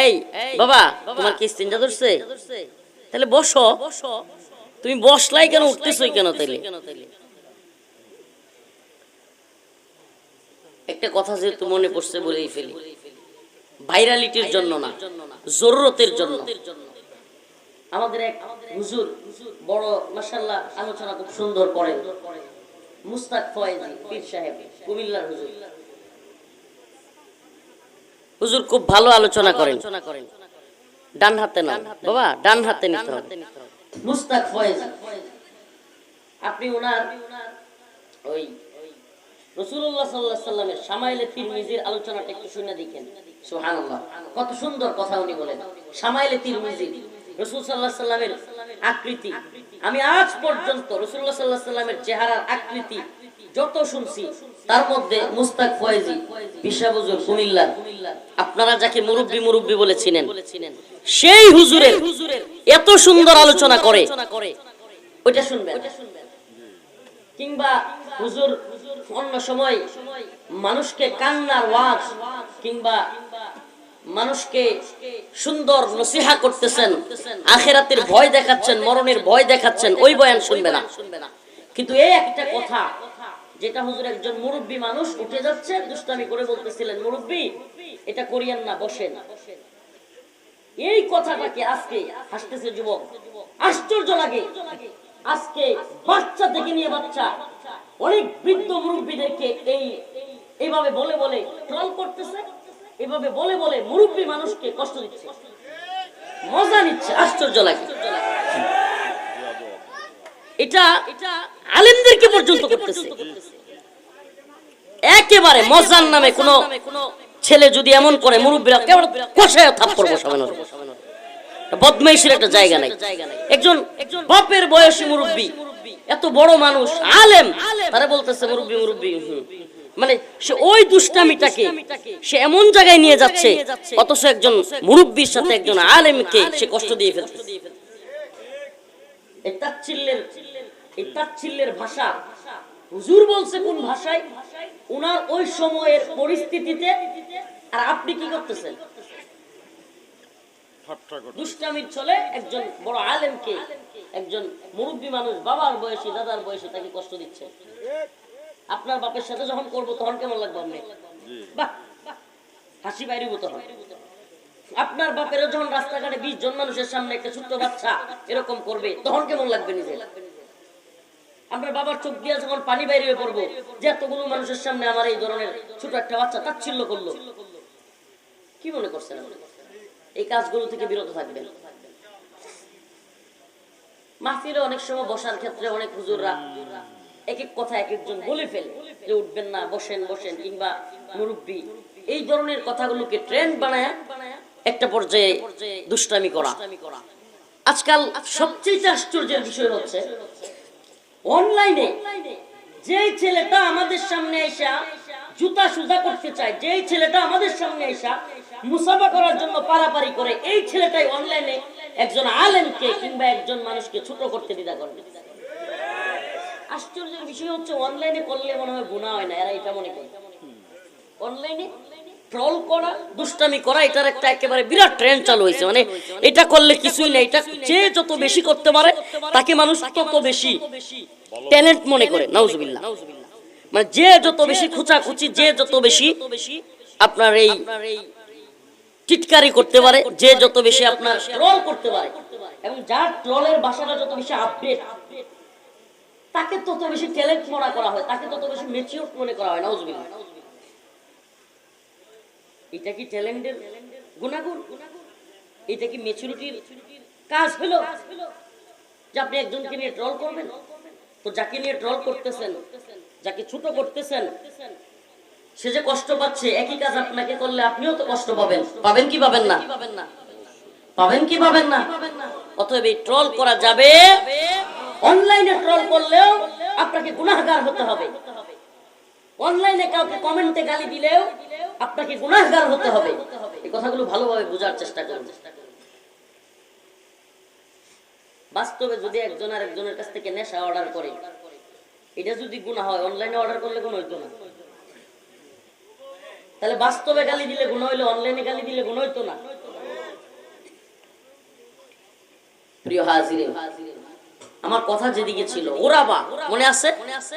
এই বাবা তোমার কি চিন্তা ধরছে? তাহলে বসো। তুমি বসলাই কেন উঠতেছই কেন তাইলে? একটা কথা যেহেতু মনে পড়ছে বলেই ফেলি। ভাইরালিটির জন্য না জরুরতের জন্য। আমাদের এক হুজুর বড় মাশাল্লাহ আলোচনা খুব সুন্দর করেন। মুস্তাক ফয়েজি পীর সাহেব কুমিল্লার হুজুর। হুজুর খুব ভালো আলোচনা করেন। ডান হাতে না বাবা, ডান হাতে নিতে হবে। মুস্তাক ফয়েজ। আপনি ওনার ওই রসুল্লাহ সাল্লাহ সাল্লামের সামাইলে তিরমিজির আলোচনাটা একটু শুনে দেখেন। সুবহানাল্লাহ। কত সুন্দর কথা উনি বলেন। সামাইলে তিরমিজি, রসুল সাল্লাহ সাল্লামের আকৃতি। আমি আজ পর্যন্ত রসুল্লাহ সাল্লাহ সাল্লামের চেহারার আকৃতি যত শুনছি, তার মধ্যে মুস্তাক ফয়েজি বিশাবুজুর কুমিল্লা। আপনারা যাকে মুরব্বি মুরব্বি বলেছিলেন সেই হুজুরের এত সুন্দর আলোচনা করে। ওইটা শুনবেন। কিংবা হুজুর অন্য সময় মানুষকে কান্নার ওয়াজ কিংবা মানুষকে সুন্দর নসিহা করতেছেন, আখেরাতের ভয় দেখাচ্ছেন, মরণের ভয় দেখাচ্ছেন, ওই বয়ান শুনবে না। কিন্তু এই একটা কথা যেটা হুজুর একজন মুরব্বী মানুষ উঠে যাচ্ছে, দুষ্টামি করে বলতেছিলেন, মুরব্বী, এটা করিয়েন না, বসেন। এই কথাটাকে আজকে হাসতেছে যুবক। আশ্চর্য লাগে। আজকে বাচ্চা থেকে নিয়ে বাচ্চা, অনেক বৃদ্ধ মুরব্বীদেরকে এই এইভাবে বলে বলে ট্রল করতেছে, এভাবে বলে বলে মুরব্বী মানুষকে কষ্ট দিচ্ছে। মজা নিচ্ছে, আশ্চর্য লাগে। এটা আলেমদেরকে পর্যন্ত করতেছে। একেবারে মজার নামে কোন ছেলে যদি এমন করে মুরব্বীরা কেবল কষায় থাপ্পড় বসাবেন বদমাইশের একটা জায়গা নাই। একজন বাপের বয়সী মুরব্বী এত বড় মানুষ আলেম। তারা বলতেছে মুরব্বী মুরব্বী মানে সে ওই দুষ্টামিটাকে সে এমন জায়গায় নিয়ে যাচ্ছে অথচ একজন মুরব্বীর সাথে একজন আলেমকে সে কষ্ট দিয়ে তাচ্ছিল্যের এই তাচ্ছিল্যের ভাষা। হুজুর বলছে কোন ভাষায়? উনার ওই সময়ের পরিস্থিতিতে। আর আপনি কি করতেছেন? দুষ্টামির একজন বড় আলেমকে একজন মুরব্বী মানুষ বাবার বয়সী দাদার বয়সী তাকে কষ্ট দিচ্ছে। আপনার বাপের সাথে যখন করব তখন কেমন লাগবে আপনি? বাহ হাসি বাইরে তখন আপনার বাপের যখন রাস্তাঘাটে বিশ জন মানুষের সামনে একটা ছোট্ট বাচ্চা এরকম করবে তখন কেমন লাগবে নিজে আপনার বাবার চোখ দিয়ে যখন পানি বাইরে পড়ব, যে এতগুলো মানুষের সামনে আমার এই ধরনের ছোট একটা বাচ্চা তাচ্ছিল্য করল। কি মনে করছেন এই কাজগুলো থেকে বিরত থাকবেন। মাহফিলে অনেক সময় বসার ক্ষেত্রে অনেক হুজুররা এক এক কথা এক একজন বলে ফেলে যে উঠবেন না, বসেন বসেন, কিংবা মুরব্বী। এই ধরনের কথাগুলোকে ট্রেন্ড বানায় একটা পর্যায়ে দুষ্টামি করা। আজকাল সবচেয়ে আশ্চর্যের বিষয় হচ্ছে অনলাইনে যে ছেলেটা আমাদের সামনে এসা জুতা সুজা করতে চায়, যেই ছেলেটা আমাদের সামনে এসা মুসাফা করার জন্য পারাপারি করে, এই ছেলেটাই অনলাইনে একজন আলেমকে কিংবা একজন মানুষকে ছোট করতে দ্বিধা করবে। আশ্চর্যের বিষয় হচ্ছে অনলাইনে করলে মনে হয় গুণা হয় না, এরা এটা মনে করে। অনলাইনে ট্রল করা, দুষ্টামি করা, এটার একটা একেবারে বিরাট ট্রেন্ড চালু হয়েছে। মানে এটা করলে কিছুই না এটা যে যত বেশি করতে পারে, তাকে মানুষ তত বেশি ট্যালেন্ট মনে করে, নাউজুবিল্লাহ। মানে যে যত বেশি খুচাখুচি, যে যত বেশি আপনার এই টিটকারি করতে পারে, যে যত বেশি আপনার ট্রল করতে পারে, এবং যার ট্রলের ভাষাটা যত বেশি আপডেট তাকে তত বেশি ট্যালেন্ট মনে করা হয়, তাকে তত বেশি ম্যাচিউর মনে করা হয়, নাউজুবিল্লাহ। এটা কি ট্যালেন্টের গুণাগুণ? এটা কি ম্যাচুরিটির কাজ হলো? যে আপনি একজনকে নিয়ে ট্রল করবেন? তো যাকে নিয়ে ট্রল করতেছেন, যাকে ছোট করতেছেন, সে যে কষ্ট পাচ্ছে, একই কাজ আপনাকে করলে আপনিও তো কষ্ট পাবেন। পাবেন কি পাবেন না? পাবেন কি পাবেন না? অতএব এই ট্রল করা যাবে। অনলাইনে ট্রল করলেও আপনাকে গুনাহগার হতে হবে। অনলাইনে কাউকে কমেন্টে গালি দিলেও আপনাকে গুণাহগার হতে হবে। এই কথাগুলো ভালোভাবে বোঝার চেষ্টা করুন। বাস্তবে যদি একজন আর একজনের কাছ থেকে নেশা অর্ডার করে, এটা যদি গুণা হয় অনলাইনে অর্ডার করলে কোনো হইতো না। তাহলে বাস্তবে গালি দিলে গুণা হইলে অনলাইনে গালি দিলে গুণ হইতো না। প্রিয় হাজির আমার কথা যেদিকে ছিল, ওরাবা মনে আছে মনে আছে?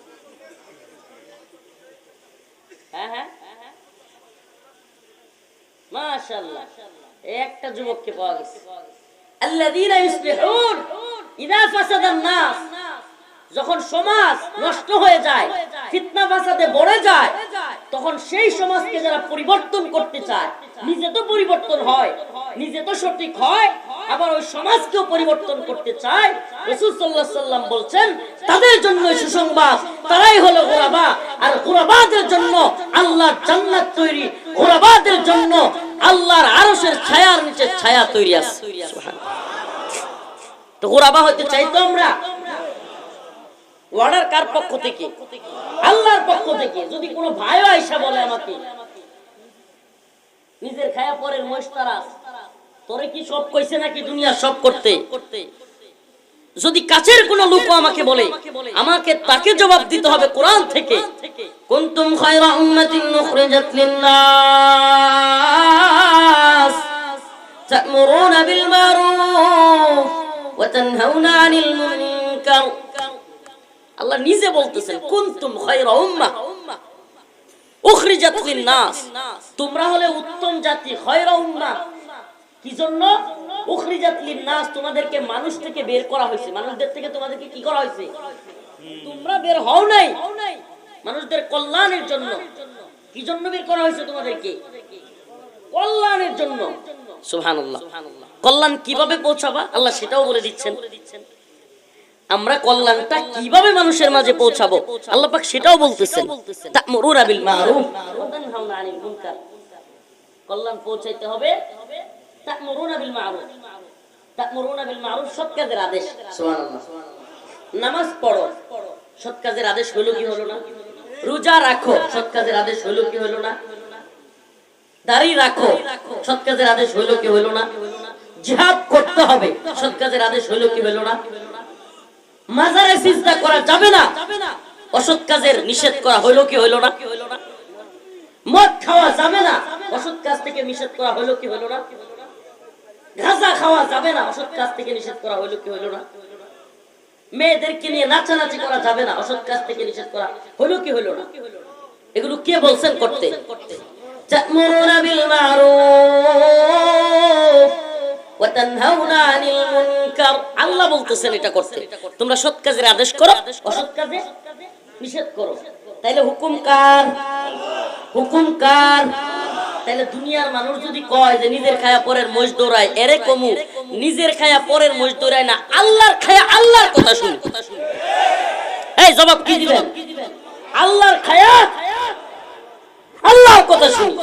হ্যাঁ হ্যাঁ। একটা যুবককে পাওয়া গেছে। যখন সমাজ নষ্ট হয়ে যায়, ফিতনা ফাসাদে যায়, তখন সেই সমাজকে যারা পরিবর্তন করতে চায়, নিজে তো পরিবর্তন হয়, নিজে তো সঠিক হয় আবার ওই সমাজকেও পরিবর্তন করতে চায়। রাসূল আলাইহি সাল্লাম বলছেন, তাদের জন্য সুসংবাদ, তারাই হলো গোরাবা আর গোরাবাদের জন্য আল্লাহর জান্নাত তৈরি গোরাবাদের জন্য আল্লাহর আরশের ছায়ার নিচে ছায়া তৈরি আছে। তো গোরাবা হতে চাই তো আমরা? অর্ডার কার পক্ষ থেকে? আল্লাহর পক্ষ থেকে। যদি কোনো ভাইও আইসা বলে আমাকে, নিজের খায়া পরের তোরে তোরে কি সব কইছে নাকি দুনিয়া সব করতে? যদি কাছের কোন লোক আমাকে বলে, আমাকে তাকে জবাব দিতে হবে কোরআন থেকে। কুনতুম খায়রা উম্মাতিন নুখরিজাত লিন্নাস। তা'মুরুনা বিল মারুফ ওয়া তানহাউনা আনিল মুনকার। আল্লাহ নিজে বলতেছেন, কুনতুম খায়রা উম্মাহ উখরিজাত লিন্নাস। তোমরা হলে উত্তম জাতি, খায়রা উম্মাহ কি জন্য? উখরিজাত লিন-নাস তোমাদেরকে মানুষ থেকে বের করা হয়েছে। মানুষদের থেকে তোমাদেরকে কি করা হয়েছে? তোমরা বের হও নাই। মানুষদের কল্যাণের জন্য। কি জন্য বের করা হয়েছে তোমাদেরকে? কল্যাণের জন্য। সুবহানাল্লাহ। কল্যাণ কীভাবে পৌঁছাবা? আল্লাহ সেটাও বলে দিচ্ছেন। আমরা কল্যাণটা কীভাবে মানুষের মাঝে পৌঁছাবো? আল্লাহ পাক সেটাও বলতেছেন। তা'মুরুনা বিল মারুফ। ওয়া তানহাউনা আনিল মুনকার। কল্যাণ পৌঁছাইতে হবে। তা'মুরুনা বিল মারুফ তা'মুরুনা বিল মারুফ সৎ কাজের আদেশ। সুবহানাল্লাহ। নামাজ পড়ো সৎ কাজের আদেশ হলো কি হলো না? রোজা রাখো সৎ কাজের আদেশ হলো কি হলো না? দাড়ি রাখো সৎ কাজের আদেশ হইল কি হইল না? জিহাদ করতে হবে সৎ কাজের আদেশ হইল কি হইল না? মাজারে সিজদা করা যাবে না। অসৎ কাজের নিষেধ করা হইল কি হইল না? মদ খাওয়া যাবে না। অসৎ কাজ থেকে নিষেধ করা হইল কি হইল না? গাঁজা খাওয়া যাবে না, অসৎ কাজ থেকে নিষেধ করা হইল কি হইল না? মেয়েদেরকে নিয়ে নাচানাচি করা যাবে না, অসৎ কাজ থেকে নিষেধ করা হইল কি হইল না? এগুলো কে বলছেন করতে? আল্লাহ বলতেছেন এটা করতে। তোমরা সৎ কাজের আদেশ করো, অসৎ কাজে নিষেধ করো। তাইলে হুকুম কার? হুকুম কার? তাহলে দুনিয়ার মানুষ যদি কয় যে নিজের খায়া পরের মোষ দৌড়ায় এরে কমু, নিজের খায়া পরের মোষ দৌড়ায় না, আল্লাহর খায়া আল্লাহর কথা শুন এই জবাব কি দিবেন? আল্লাহর খায়া আল্লাহর কথা শুনি